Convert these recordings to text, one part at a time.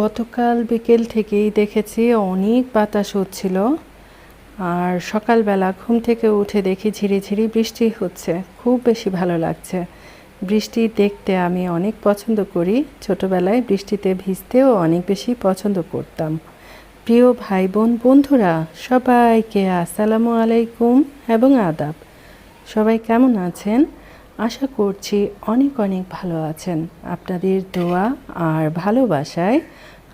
গতকাল বিকেল থেকেই দেখেছি অনেক বাতাস হচ্ছিল, আর সকালবেলা ঘুম থেকে উঠে দেখি ঝিরিঝিরি বৃষ্টি হচ্ছে। খুব বেশি ভালো লাগছে। বৃষ্টি দেখতে আমি অনেক পছন্দ করি। ছোটবেলায় বৃষ্টিতে ভিজতেও অনেক বেশি পছন্দ করতাম। প্রিয় ভাই বোন বন্ধুরা, সবাইকে আসসালামু আলাইকুম এবং আদাব। সবাই কেমন আছেন? আশা করছি অনেক অনেক ভালো আছেন। আপনাদের দোয়া আর ভালোবাসায়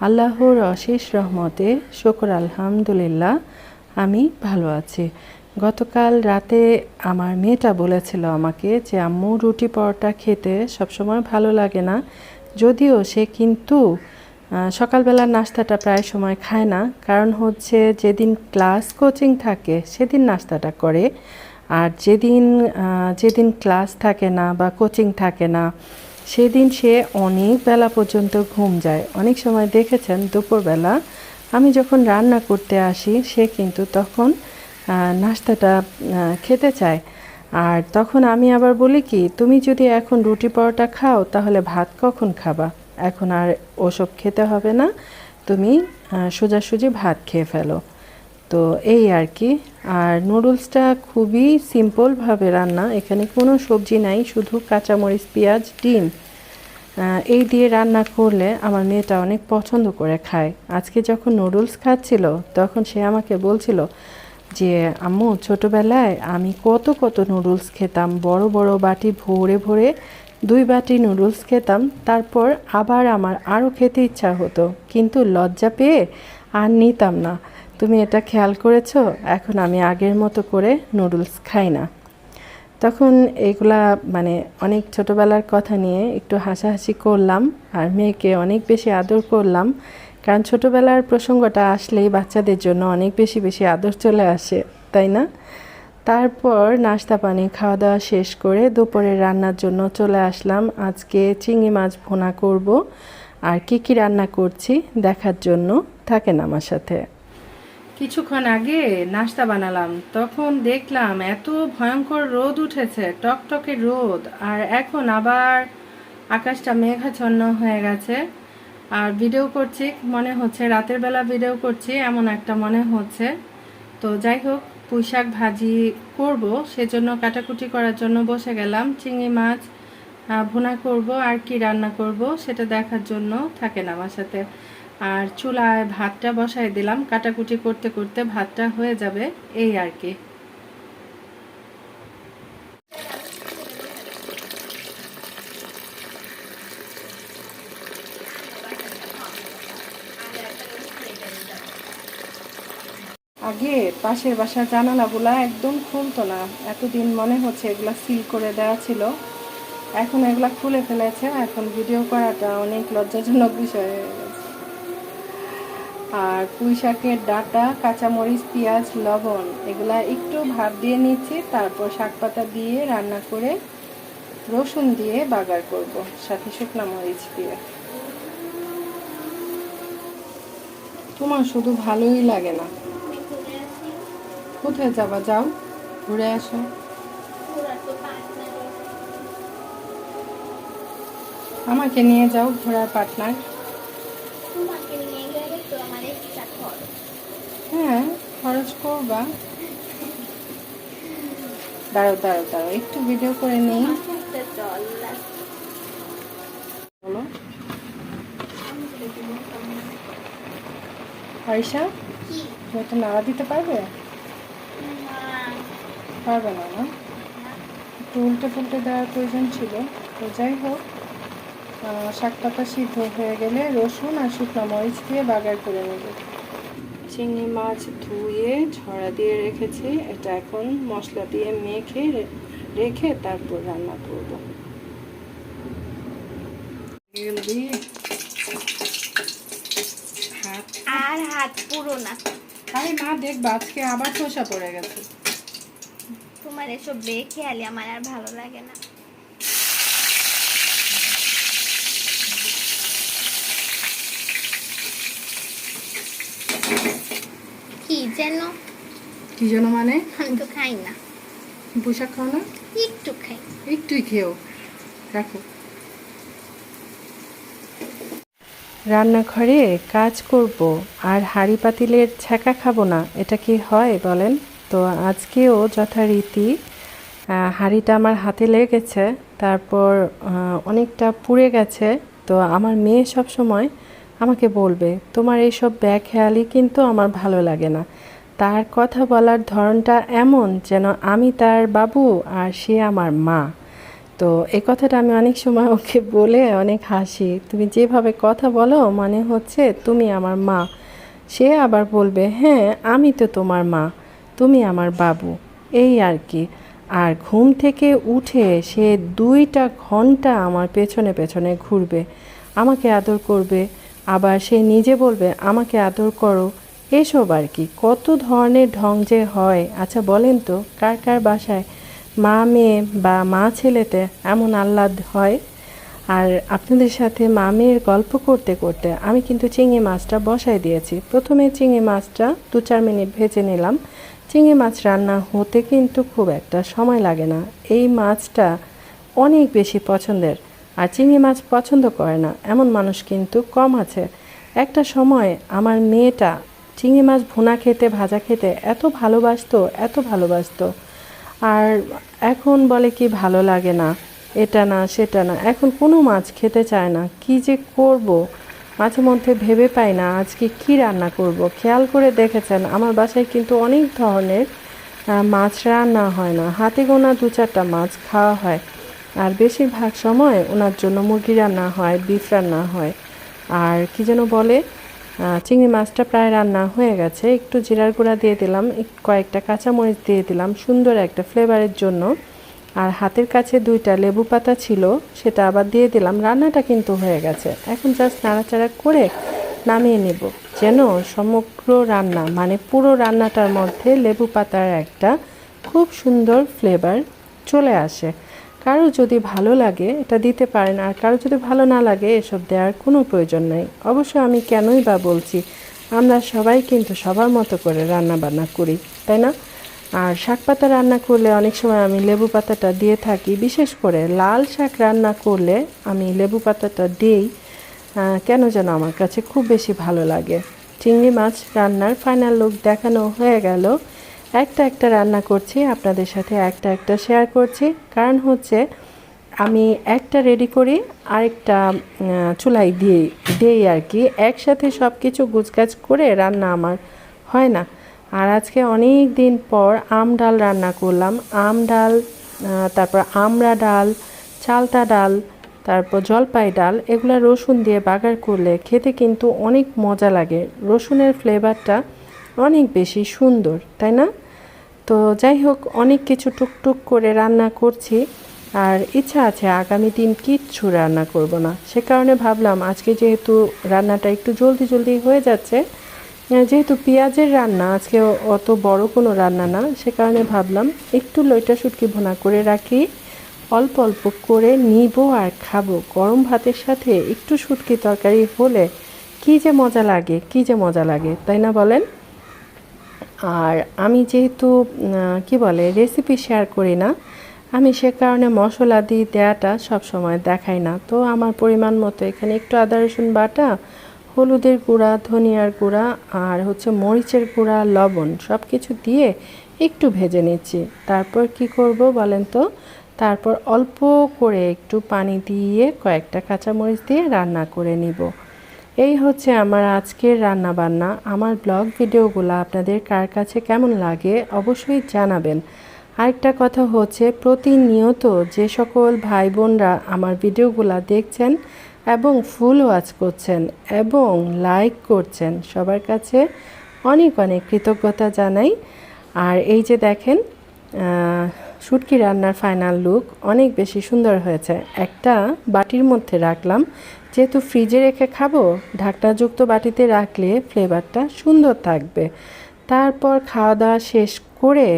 আল্লাহর অশেষ রহমতে শকর আলহামদুলিল্লাহ, আমি ভালো আছি। গতকাল রাতে আমার মেয়েটা বলেছিল আমাকে যে, আম্মু, রুটি পরোটা খেতে সবসময় ভালো লাগে না। যদিও সে কিন্তু সকালবেলার নাস্তাটা প্রায় সময় খায় না। কারণ হচ্ছে, যেদিন ক্লাস কোচিং থাকে, সেদিন নাস্তাটা করে। আর যেদিন যেদিন ক্লাস থাকে না বা কোচিং থাকে না, সেদিন সে অনেক বেলা পর্যন্ত ঘুম যায়। অনেক সময় দেখেছেন দুপুরবেলা আমি যখন রান্না করতে আসি, সে কিন্তু তখন নাস্তাটা খেতে চায়। আর তখন আমি আবার বলি কি, তুমি যদি এখন রুটি পরোটা খাও, তাহলে ভাত কখন খাবা? এখন আর ওসব খেতে হবে না। তুমি সোজাসুজি ভাত খেয়ে ফেলো। তো এই আর কি। আর নুডলসটা খুবই সিম্পলভাবে রান্না। এখানে কোনো সবজি নাই, শুধু কাঁচামরিচ, পেঁয়াজ, ডিম। এই দিয়ে রান্না করলে আমার মেয়েটা অনেক পছন্দ করে খায়। আজকে যখন নুডলস খাচ্ছিল, তখন সে আমাকে বলছিল যে, আম্মু, ছোটোবেলায় আমি কত কত নুডলস খেতাম। বড় বড় বাটি ভরে ভরে দুই বাটি নুডলস খেতাম। তারপর আবার আমার আরও খেতে ইচ্ছা হতো। কিন্তু লজ্জা পেয়ে আর নিতাম না। তুমি এটা খেয়াল করেছ? এখন আমি আগের মতো করে নুডলস খাই না। তখন এগুলা মানে অনেক ছোটোবেলার কথা নিয়ে একটু হাসাহাসি করলাম আর মেয়েকে অনেক বেশি আদর করলাম। কারণ ছোটোবেলার প্রসঙ্গটা আসলেই বাচ্চাদের জন্য অনেক বেশি বেশি আদর চলে আসে, তাই না? তারপর নাস্তা পানি খাওয়া দাওয়া শেষ করে দুপুরে রান্নার জন্য চলে আসলাম। আজকে চিংড়ি মাছ ভুনা করব। আর কি কি রান্না করছি দেখার জন্য, থাকেন আমার সাথে। কিছুক্ষণ আগে নাস্তা বানালাম, তখন দেখলাম এত ভয়ঙ্কর রোদ উঠেছে, টকটকে রোদ, আর এখন আবার আকাশটা মেঘাচ্ছন্ন হয়ে গেছে। আর ভিডিও করছি, মনে হচ্ছে রাতের বেলা ভিডিও করছি, এমন একটা মনে হচ্ছে। তো যাই হোক, পুঁই শাক ভাজি করব, সেজন্য কাটাকুটি করার জন্য বসে গেলাম। চিংড়ি মাছ ভুনা করব, আর কি রান্না করব, সেটা দেখার জন্য থাকেন আমার সাথে। আর চুলায় ভাতটা বসাই দিলাম। কাটাকুটি করতে করতে ভাতটা হয়ে যাবে এই আর কি। আগে পাশের বাসার জানালাগুলা একদম খুলতো না। এতদিন মনে হচ্ছে এগুলা সিল করে দেওয়া ছিল। এখন এগুলা খুলে ফেলেছে। এখন ভিডিও করাটা অনেক লজ্জাজনক বিষয়। হয়ে আর পুঁই শাকের ডাঁটা, কাঁচামরিচ, পেঁয়াজ, লবণ, এগুলা একটু ভাত দিয়ে নিচ্ছি, তারপর শাক পাতা দিয়ে রান্না করে রসুন দিয়ে বাগার করব, সাথে শুকনা মরিচ দিয়ে। তোমার শুধু ভালোই লাগে না। কোথায় যাবা? যাও, ঘুরে আসো। আমাকে নিয়ে যাও ঘোরার পার্টনার হ্যাঁ খরচ করবা। দাঁড়াও দাঁড়াও দাঁড়াও, একটু ভিডিও করে নেই। বলো। কি তুমি একটু নাড়া দিতে পারবে? পারবে না না? একটু উল্টে ফুলটে দেওয়ার প্রয়োজন ছিল। তো যাই হোক। শাক পাতা সিদ্ধ হয়ে গেলে রসুন আর শুকনো মরিচ দিয়ে বাগার করে নেব। চিংড়ি মাছ ধুয়ে ঝরা দিয়ে রেখেছি। এটা এখন মশলা দিয়ে মেখে রে- রেখে তারপর রান্না করব। তেল দিয়ে হাত আর হাত পুরো না। আরে মা দেখবা আজকে আবার খোসা পড়ে গেছে। তোমার এসব বেখেয়ালি আমার আর ভালো লাগে না। যেন কি জন্য মানে? আমি তো খাই না। পোশাক খাও না? একটু খাই। একটুই খেও। রাখো। রান্নাঘরে কাজ করব আর হাঁড়ি পাতিলের ছ্যাঁকা খাব না এটা কি হয় বলেন? তো আজকেও যথারীতি হাঁড়িটা আমার হাতে লেগেছে তারপর অনেকটা পুড়ে গেছে তো আমার মেয়ে সব সময় আমাকে বলবে, তোমার এইসব ব্যাখ্যায়ালি কিন্তু আমার ভালো লাগে না। তার কথা বলার ধরনটা এমন যেন আমি তার বাবু আর সে আমার মা। তো এই কথাটা আমি অনেক সময় ওকে বলে অনেক হাসি। তুমি যেভাবে কথা বলো মানে হচ্ছে তুমি আমার মা। সে আবার বলবে হ্যাঁ আমি তো তোমার মা, তুমি আমার বাবু। এই আর কি। আর ঘুম থেকে উঠে সে দুইটা ঘণ্টা আমার পেছনে পেছনে ঘুরবে, আমাকে আদর করবে আবার সে নিজে বলবে, আমাকে আদর করো। এসব আর কি, কত ধরনের ঢং যে হয়। আচ্ছা বলেন তো, কার কার বাসায় মা মেয়ে বা মা ছেলেতে এমন আহ্লাদ হয়? আর আপনাদের সাথে মা মেয়ের গল্প করতে করতে আমি কিন্তু চিংড়ি মাছটা বসাই দিয়েছি। প্রথমে চিংড়ি মাছটা দু চার মিনিট ভেজে নিলাম। চিংড়ি মাছ রান্না হতে কিন্তু খুব একটা সময় লাগে না। এই মাছটা অনেক বেশি পছন্দের। আর চিংড়ি মাছ পছন্দ করে না। এমন মানুষ কিন্তু কম আছে। একটা সময় আমার মেয়েটা চিংড়ি মাছ ভুনা খেতে, ভাজা খেতে এত ভালোবাসতো এত ভালোবাসতো। আর এখন বলে কি ভালো লাগে না, এটা না, সেটা না। এখন কোনো মাছ খেতে চায় না। কি যে করব? মাঝে মধ্যে ভেবে পাই না আজকে কি রান্না করব। খেয়াল করে দেখেছেন, আমার বাসায় কিন্তু অনেক ধরনের মাছ রান্না হয় না। হাতে গোনা দু চারটা মাছ খাওয়া হয়। আর বেশিরভাগ সময় ওনার জন্য মুরগি রান্না হয় বিফ রান্না হয়। আর কি যেন বলে চিংড়ি মাছটা প্রায় রান্না হয়ে গেছে। একটু জিরার গুঁড়া দিয়ে দিলাম কয়েকটা কাঁচামরিচ দিয়ে দিলাম সুন্দর একটা ফ্লেভারের জন্য। আর হাতের কাছে দুইটা লেবু পাতা ছিল, সেটা আবার দিয়ে দিলাম। রান্নাটা কিন্তু হয়ে গেছে। এখন জাস্ট নাড়াচাড়া করে নামিয়ে নেব। যেন সমগ্র রান্না মানে পুরো রান্নাটার মধ্যে লেবু পাতার একটা খুব সুন্দর ফ্লেভার চলে আসে। কারও যদি ভালো লাগে, এটা দিতে পারেন, আর কারও যদি ভালো না লাগে, এসব দেওয়ার কোনো প্রয়োজন নেই। অবশ্য আমি কেনই বা বলছি, আমরা সবাই কিন্তু সবার মতো করে রান্না বান্না করি, তাই না? আর শাক পাতা রান্না করলে অনেক সময় আমি লেবু পাতাটা দিয়ে থাকি, বিশেষ করে লাল শাক রান্না করলে আমি লেবু পাতাটা দিই কেন যেন আমার কাছে খুব বেশি ভালো লাগে। চিংড়ি মাছ রান্নার ফাইনাল লুক দেখানো হয়ে গেল। একটা একটা রান্না করছি, আপনাদের সাথে একটা একটা শেয়ার করছি। কারণ হচ্ছে, আমি একটা রেডি করি, আরেকটা চুলাই দিয়ে, দিই আর কি। একসাথে সব কিছু গুছগাছ করে রান্না আমার হয় না। আর আজকে অনেক দিন পর আম ডাল রান্না করলাম। আম ডাল তারপর আমড়া ডাল, চালতা ডাল, তারপর জলপাই ডাল, এগুলো রসুন দিয়ে বাগার করলে খেতে কিন্তু অনেক মজা লাগে। রসুনের ফ্লেভারটা অনেক বেশি সুন্দর, তাই না? তো যাই হোক, অনেক কিছু টুকটুক করে রান্না করছি, আর ইচ্ছা আছে আগামী দিন কিচ্ছু রান্না করব না। সে কারণে ভাবলাম আজকে যেহেতু রান্নাটা একটু জলদি জলদি হয়ে যাচ্ছে যেহেতু পেঁয়াজের রান্না, আজকে অত বড় কোনো রান্না না, সে কারণে ভাবলাম একটু লইটা শুটকি ভোনা করে রাখি, অল্প অল্প করে নিব আর খাব। গরম ভাতের সাথে একটু শুটকি তরকারি হলে কী যে মজা লাগে, কী যে মজা লাগে, তাই না বলেন? আর আমি যেহেতু কি বলে রেসিপি শেয়ার করি না, আমি সে কারণে মশলা দিয়ে দেওয়াটা সবসময় দেখাই না। তো আমার পরিমাণ মতো এখানে একটু আদা, রসুন বাটা, হলুদের গুঁড়া, ধনিয়ার গুঁড়া আর হচ্ছে মরিচের গুঁড়া, লবণ সব কিছু দিয়ে একটু ভেজে নিচ্ছি। তারপর কি করব বলেন তো? তারপর অল্প করে একটু পানি দিয়ে কয়েকটা কাঁচামরিচ দিয়ে রান্না করে নিব। এই হচ্ছে আমার আজকের রান্না বান্না আমার ব্লগ ভিডিওগুলো আপনাদের কার কাছে কেমন লাগে অবশ্যই জানাবেন। আরেকটা কথা হচ্ছে, প্রতিনিয়ত যে সকল ভাই বোনরা আমার ভিডিওগুলো দেখছেন এবং ফুল ওয়াচ করছেন এবং লাইক করছেন, সবার কাছে অনেক অনেক কৃতজ্ঞতা জানাই। আর এই যে দেখেন শুটকি রান্নার ফাইনাল লুক অনেক বেশি সুন্দর হয়েছে। একটা বাটির মধ্যে রাখলাম যেহেতু ফ্রিজে রেখে খাব, ঢাকনাযুক্ত বাটিতে রাখলে ফ্লেভারটা সুন্দর থাকবে। তারপর খাওয়া দাওয়া শেষ করে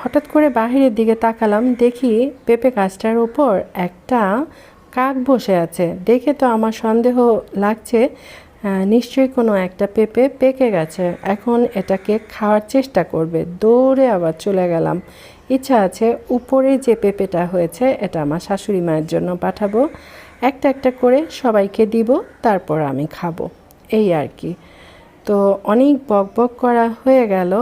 হঠাৎ করে বাহিরের দিকে তাকালাম, দেখি পেঁপে গাছটার ওপর একটা কাক বসে আছে। দেখে তো আমার সন্দেহ লাগছে নিশ্চয়ই কোনো একটা পেঁপে পেকে গেছে। এখন এটাকে খাওয়ার চেষ্টা করবে। দৌড়ে আবার চলে গেলাম। ইচ্ছা আছে উপরে যে পেঁপেটা হয়েছে, এটা আমার শাশুড়ি মায়ের জন্য পাঠাবো। একটা একটা করে সবাইকে দিব, তারপর আমি খাব। এই আর কি। তো অনেক বক বক করা হয়ে গেল।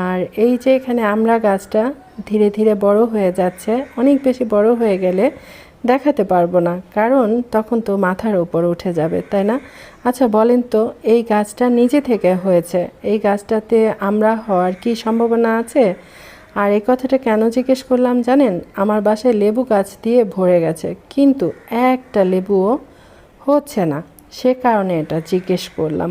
আর এই যে এখানে আমরা গাছটা ধীরে ধীরে বড় হয়ে যাচ্ছে, অনেক বেশি বড় হয়ে গেলে দেখাতে পারব না, কারণ তখন তো মাথার উপর উঠে যাবে, তাই না? আচ্ছা বলেন তো, এই গাছটা নিজে থেকে হয়েছে? এই গাছটাতে আমরা হওয়ার কি সম্ভাবনা আছে? আর এই কথাটা কেন জিজ্ঞেস করলাম জানেন? আমার বাসায় লেবু গাছ দিয়ে ভরে গেছে, কিন্তু একটা লেবুও হচ্ছে না। সে কারণে এটা জিজ্ঞেস করলাম।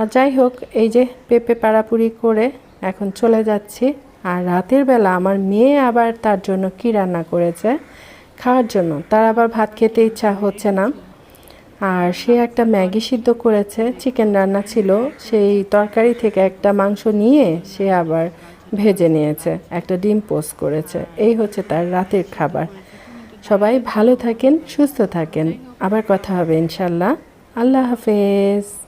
আর যাই হোক, এই যে পেঁপে পাড়াপুরি করে এখন চলে যাচ্ছি। আর রাতের বেলা আমার মেয়ে আবার তার জন্য কী রান্না করেছে খাওয়ার জন্য, তার আবার ভাত খেতে ইচ্ছা হচ্ছে না। আর সে একটা ম্যাগি সিদ্ধ করেছে, চিকেন রান্না ছিল। সেই তরকারি থেকে একটা মাংস নিয়ে সে আবার ভেজে নিয়েছে, একটা ডিম পোস্ট করেছে। এই হচ্ছে তার রাতের খাবার। সবাই ভালো থাকেন, সুস্থ থাকেন। আবার কথা হবে ইনশাল্লাহ। আল্লাহ হাফেজ।